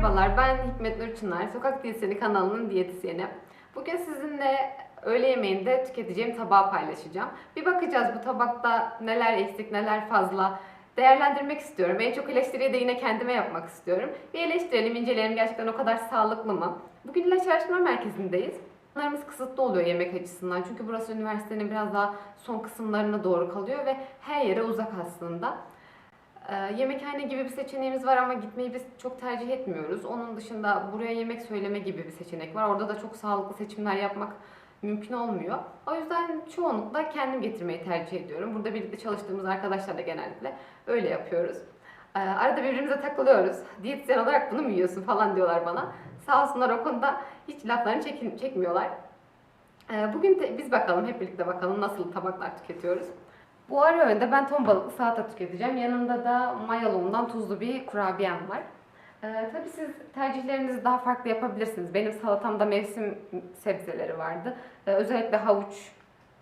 Merhabalar, ben Hikmet Nur Çınar, Sokak Diyetisyeni kanalının diyetisyeni. Bugün sizinle öğle yemeğinde tüketeceğim tabağı paylaşacağım. Bir bakacağız bu tabakta neler eksik, neler fazla değerlendirmek istiyorum. En çok eleştiriyi de yine kendime yapmak istiyorum. Bir eleştirelim, inceleyelim gerçekten o kadar sağlıklı mı? Bugün ilaç araştırma merkezindeyiz. Zamanlarımız kısıtlı oluyor yemek açısından. Çünkü burası üniversitenin biraz daha son kısımlarına doğru kalıyor ve her yere uzak aslında. Ee, yemekhane gibi bir seçeneğimiz var ama gitmeyi biz çok tercih etmiyoruz. Onun dışında buraya yemek söyleme gibi bir seçenek var. Orada da çok sağlıklı seçimler yapmak mümkün olmuyor. O yüzden çoğunlukla kendim getirmeyi tercih ediyorum. Burada birlikte çalıştığımız arkadaşlar da genellikle öyle yapıyoruz. Ee, arada birbirimize takılıyoruz. Diyetisyen olarak bunu mu yiyorsun falan diyorlar bana. Sağ olsunlar o konuda hiç laflarını çekin, çekmiyorlar. Ee, bugün de biz bakalım hep birlikte bakalım nasıl tabaklar tüketiyoruz. Bu ara öğünde ben ton balıklı salata tüketeceğim. Yanında da mayalomdan tuzlu bir kurabiyem var. Ee, tabii siz tercihlerinizi daha farklı yapabilirsiniz. Benim salatamda mevsim sebzeleri vardı. Ee, özellikle havuç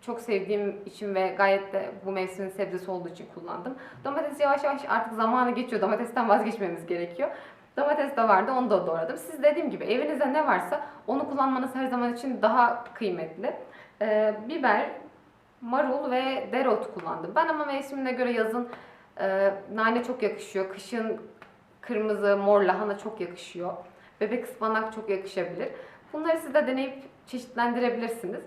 çok sevdiğim için ve gayet de bu mevsimin sebzesi olduğu için kullandım. Domates yavaş yavaş artık zamanı geçiyor. Domatesten vazgeçmemiz gerekiyor. Domates de vardı, onu da doğradım. Siz dediğim gibi evinizde ne varsa onu kullanmanız her zaman için daha kıymetli. Ee, biber, marul ve dereotu kullandım. Ben ama mevsimine göre yazın e, nane çok yakışıyor. Kışın kırmızı, mor lahana çok yakışıyor. Bebek ıspanak çok yakışabilir. Bunları siz de deneyip çeşitlendirebilirsiniz.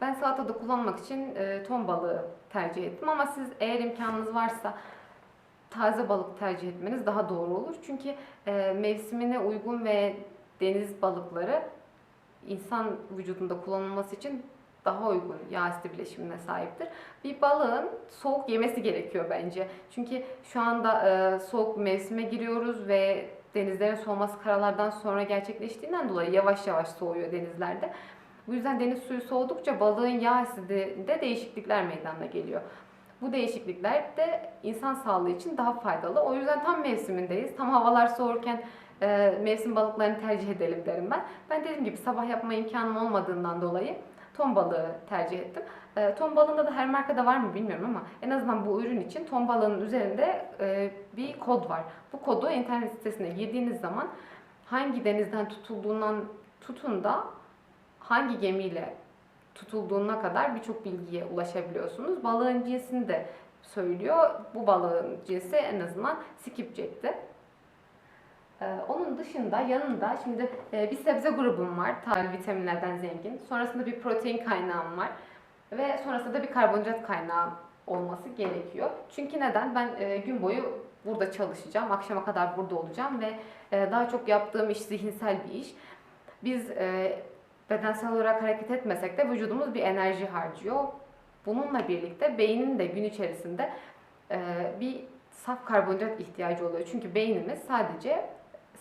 Ben salatada kullanmak için e, ton balığı tercih ettim ama siz eğer imkanınız varsa taze balık tercih etmeniz daha doğru olur. Çünkü e, mevsimine uygun ve deniz balıkları insan vücudunda kullanılması için daha uygun yağ asidi bileşimine sahiptir. Bir balığın soğuk yemesi gerekiyor bence. Çünkü şu anda e, soğuk mevsime giriyoruz ve denizlerin soğuması karalardan sonra gerçekleştiğinden dolayı yavaş yavaş soğuyor denizlerde. Bu yüzden deniz suyu soğudukça balığın yağ asidinde değişiklikler meydana geliyor. Bu değişiklikler de insan sağlığı için daha faydalı. O yüzden tam mevsimindeyiz. Tam havalar soğurken e, mevsim balıklarını tercih edelim derim ben. Ben dediğim gibi sabah yapma imkanım olmadığından dolayı ton balığı tercih ettim. E, ton balığında da her markada var mı bilmiyorum ama en azından bu ürün için ton balığının üzerinde e, bir kod var. Bu kodu internet sitesine girdiğiniz zaman hangi denizden tutulduğundan tutun da hangi gemiyle tutulduğuna kadar birçok bilgiye ulaşabiliyorsunuz. Balığın cinsini de söylüyor. Bu balığın cinsi en azından skipjack'ti. Ee, onun dışında yanında şimdi e, bir sebze grubum var. Taze vitaminlerden zengin. Sonrasında bir protein kaynağım var. Ve sonrasında da bir karbonhidrat kaynağı olması gerekiyor. Çünkü neden? Ben e, gün boyu burada çalışacağım. Akşama kadar burada olacağım ve e, daha çok yaptığım iş zihinsel bir iş. Biz bedensel olarak hareket etmesek de vücudumuz bir enerji harcıyor. Bununla birlikte beynin de gün içerisinde bir saf karbonhidrat ihtiyacı oluyor. Çünkü beynimiz sadece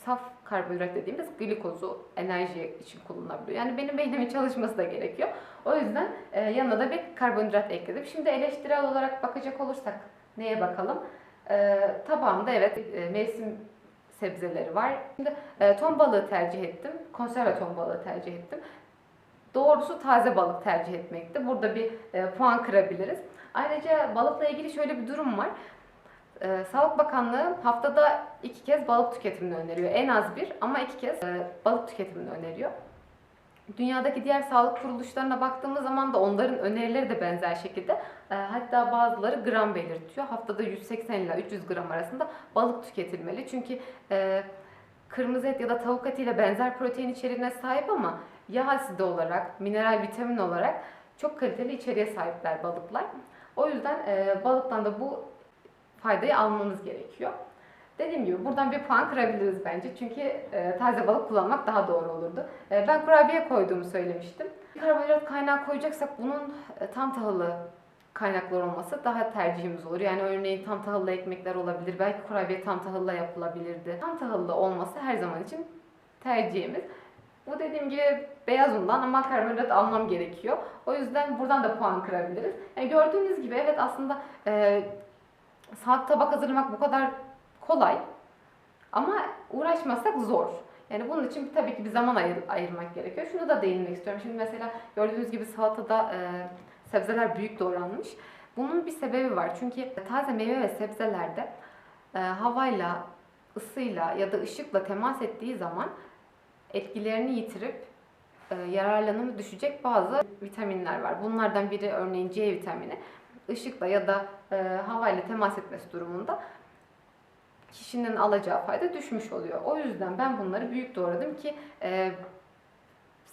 saf karbonhidrat dediğimiz glikozu enerji için kullanılabiliyor. Yani benim beynimin çalışması da gerekiyor. O yüzden e, yanına da bir karbonhidrat ekledim. Şimdi eleştirel olarak bakacak olursak neye bakalım? E, tabağımda evet e, mevsim sebzeleri var. Şimdi e, ton balığı tercih ettim. Konserve ton balığı tercih ettim. Doğrusu taze balık tercih etmekti. Burada bir e, puan kırabiliriz. Ayrıca balıkla ilgili şöyle bir durum var. E, Sağlık Bakanlığı haftada iki kez balık tüketimini öneriyor. En az bir ama iki kez e, balık tüketimini öneriyor. Dünyadaki diğer sağlık kuruluşlarına baktığımız zaman da onların önerileri de benzer şekilde. E, hatta bazıları gram belirtiyor. Haftada 180 ile 300 gram arasında balık tüketilmeli. Çünkü e, kırmızı et ya da tavuk etiyle benzer protein içeriğine sahip ama yağ asidi olarak, mineral vitamin olarak çok kaliteli içeriğe sahipler balıklar. O yüzden e, balıktan da bu faydayı almamız gerekiyor. Dediğim gibi buradan bir puan kırabiliriz bence. Çünkü e, taze balık kullanmak daha doğru olurdu. E, ben kurabiye koyduğumu söylemiştim. Karbonhidrat kaynağı koyacaksak bunun e, tam tahıllı kaynaklar olması daha tercihimiz olur. Yani örneğin tam tahıllı ekmekler olabilir. Belki kurabiye tam tahılla yapılabilirdi. Tam tahıllı olması her zaman için tercihimiz. Bu dediğim gibi beyaz undan ama karbonhidrat almam gerekiyor. O yüzden buradan da puan kırabiliriz. Yani gördüğünüz gibi evet aslında e, sağlık tabak hazırlamak bu kadar kolay. Ama uğraşmasak zor. Yani bunun için tabii ki bir zaman ayır, ayırmak gerekiyor. Şunu da değinmek istiyorum. Şimdi mesela gördüğünüz gibi salatada e, sebzeler büyük doğranmış. Bunun bir sebebi var. Çünkü taze meyve ve sebzelerde e, havayla, ısıyla ya da ışıkla temas ettiği zaman etkilerini yitirip e, yararlanımı düşecek bazı vitaminler var. Bunlardan biri örneğin C vitamini. Işıkla ya da e, havayla temas etmesi durumunda kişinin alacağı fayda düşmüş oluyor. O yüzden ben bunları büyük doğradım ki e,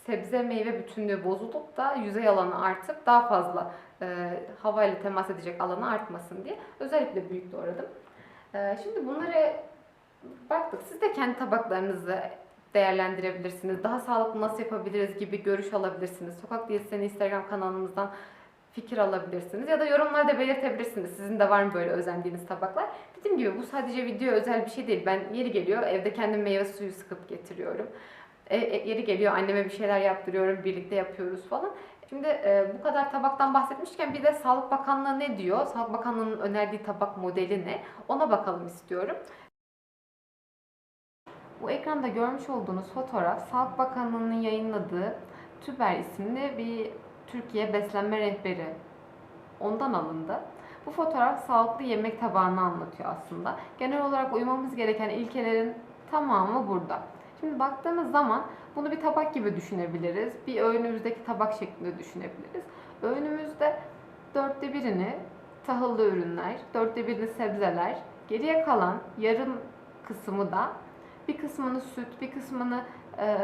sebze meyve bütünlüğü bozulup da yüzey alanı artıp daha fazla e, havayla temas edecek alanı artmasın diye özellikle büyük doğradım. E, şimdi bunları baktık. Siz de kendi tabaklarınızı değerlendirebilirsiniz. Daha sağlıklı nasıl yapabiliriz gibi görüş alabilirsiniz. Sokak Diyetisyeni Instagram kanalımızdan fikir alabilirsiniz. Ya da yorumlarda belirtebilirsiniz. Sizin de var mı böyle özendiğiniz tabaklar? Dediğim gibi bu sadece video özel bir şey değil. Ben yeri geliyor evde kendim meyve suyu sıkıp getiriyorum. E, e, yeri geliyor anneme bir şeyler yaptırıyorum. Birlikte yapıyoruz falan. Şimdi e, bu kadar tabaktan bahsetmişken bir de Sağlık Bakanlığı ne diyor? Sağlık Bakanlığı'nın önerdiği tabak modeli ne? Ona bakalım istiyorum. Bu ekranda görmüş olduğunuz fotoğraf Sağlık Bakanlığı'nın yayınladığı TÜBER isimli bir Türkiye beslenme rehberi. Ondan alındı. Bu fotoğraf sağlıklı yemek tabağını anlatıyor aslında. Genel olarak uymamız gereken ilkelerin tamamı burada. Şimdi baktığımız zaman bunu bir tabak gibi düşünebiliriz. Bir öğünümüzdeki tabak şeklinde düşünebiliriz. Öğünümüzde dörtte birini tahıllı ürünler, dörtte birini sebzeler, geriye kalan yarım kısmı da bir kısmını süt, bir kısmını e,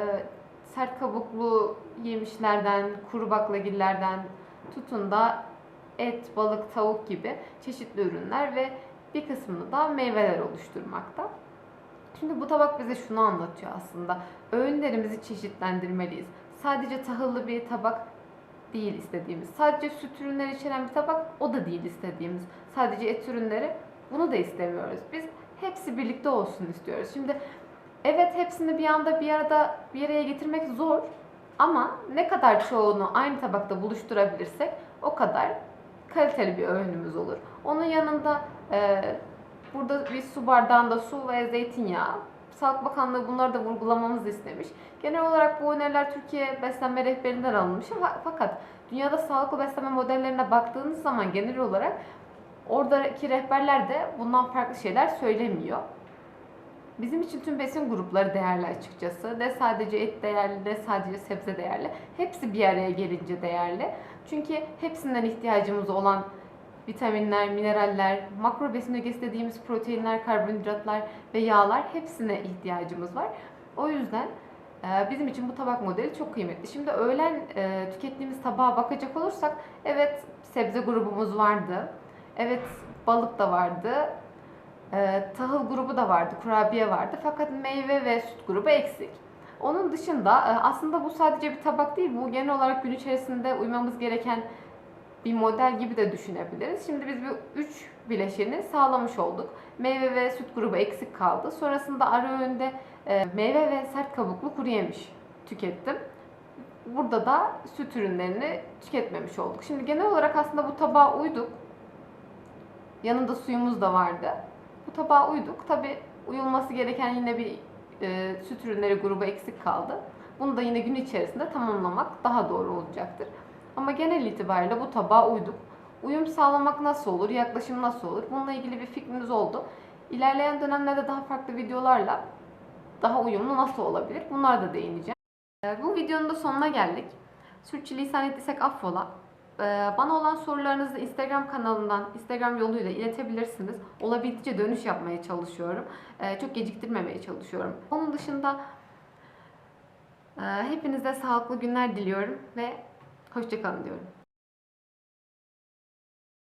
sert kabuklu yemişlerden, kuru baklagillerden tutun da et, balık, tavuk gibi çeşitli ürünler ve bir kısmını da meyveler oluşturmakta. Şimdi bu tabak bize şunu anlatıyor aslında. Öğünlerimizi çeşitlendirmeliyiz. Sadece tahıllı bir tabak değil istediğimiz. Sadece süt ürünleri içeren bir tabak o da değil istediğimiz. Sadece et ürünleri bunu da istemiyoruz. Biz hepsi birlikte olsun istiyoruz. Şimdi evet hepsini bir anda bir arada bir araya getirmek zor ama ne kadar çoğunu aynı tabakta buluşturabilirsek o kadar kaliteli bir öğünümüz olur. Onun yanında e, burada bir su bardağında su ve zeytinyağı. Sağlık Bakanlığı bunları da vurgulamamızı istemiş. Genel olarak bu öneriler Türkiye beslenme rehberinden alınmış. Fakat dünyada sağlıklı beslenme modellerine baktığınız zaman genel olarak oradaki rehberler de bundan farklı şeyler söylemiyor. Bizim için tüm besin grupları değerli açıkçası. Ne sadece et değerli, ne sadece sebze değerli. Hepsi bir araya gelince değerli. Çünkü hepsinden ihtiyacımız olan vitaminler, mineraller, makro besin ögesi dediğimiz proteinler, karbonhidratlar ve yağlar hepsine ihtiyacımız var. O yüzden e, bizim için bu tabak modeli çok kıymetli. Şimdi öğlen e, tükettiğimiz tabağa bakacak olursak evet sebze grubumuz vardı. Evet balık da vardı. E, tahıl grubu da vardı, kurabiye vardı. Fakat meyve ve süt grubu eksik. Onun dışında e, aslında bu sadece bir tabak değil. Bu genel olarak gün içerisinde uymamız gereken bir model gibi de düşünebiliriz. Şimdi biz bu üç bileşeni sağlamış olduk. Meyve ve süt grubu eksik kaldı. Sonrasında ara öğünde e, meyve ve sert kabuklu kuru yemiş tükettim. Burada da süt ürünlerini tüketmemiş olduk. Şimdi genel olarak aslında bu tabağa uyduk. Yanında suyumuz da vardı. Bu tabağa uyduk. Tabi uyulması gereken yine bir e, süt ürünleri grubu eksik kaldı. Bunu da yine gün içerisinde tamamlamak daha doğru olacaktır. Ama genel itibariyle bu tabağa uyduk. Uyum sağlamak nasıl olur, yaklaşım nasıl olur? Bununla ilgili bir fikriniz oldu. İlerleyen dönemlerde daha farklı videolarla daha uyumlu nasıl olabilir? Bunlara da değineceğim. Ee, Bu videonun da sonuna geldik. Sürçülisan ettiysek affola. Ee, Bana olan sorularınızı Instagram kanalından, Instagram yoluyla iletebilirsiniz. Olabildiğince dönüş yapmaya çalışıyorum. Ee, Çok geciktirmemeye çalışıyorum. Onun dışında e, hepinize sağlıklı günler diliyorum ve hoşçakalın diyorum.